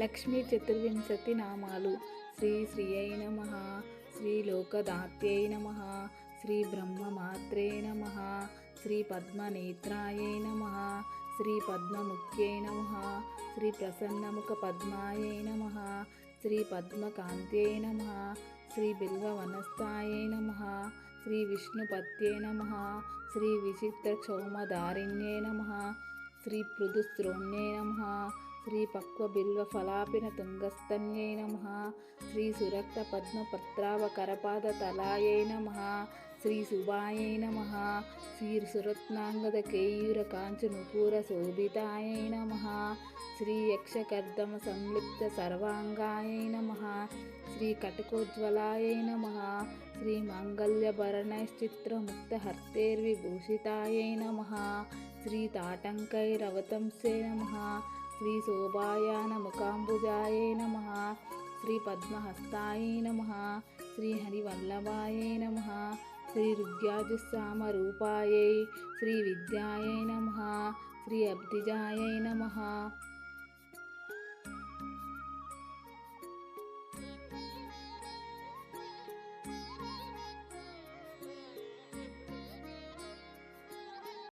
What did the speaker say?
లక్ష్మీ చతుర్వింశతి నామాలు శ్రీ శ్రీయై నమ శ్రీ లోకదాత్యై నమ శ్రీ బ్రహ్మమాత్రే నమ శ్రీ పద్మనేత్రాయై నమ శ్రీ పద్మముఖ్యై నమ శ్రీ ప్రసన్నముఖ పద్మాయై నమ శ్రీ పద్మకాంత్యై నమ శ్రీ బిల్వవనస్థాయై నమ శ్రీ విష్ణుపత్యై నమ శ్రీ విచిత్ర క్షౌమదారిణ్యై నమ శ్రీ పృథుశ్రోణ్యై నమ శ్రీ పక్వ బిల్వ ఫలాపిన తుంగస్తన్యై నమ శ్రీ సురక్త పద్మ పత్రావ కరపాద తలాయై నమ శ్రీ శుభాయై నమ శ్రీ సురత్నాంగద కేయూర కాంచనుపూర శోభితాయై నమ శ్రీ యక్షకర్దమ సంలిప్త సర్వాంగాయై నమ శ్రీ కటకోజ్వలాయై నమ శ్రీ మాంగళ్యభరణైశ్చిత్రముక్తహర్తేర్విభూషితాయై నమ శ్రీ श्रीशोभायानमुकाम्बुजाय नमः श्रीपद्महस्ताय नमः श्रीहरिवल्लभाय नमः श्रीरुग्याजुस्वामरूपायै श्रीविद्यायै नमः श्री श्रीअब्धिजाय नमः।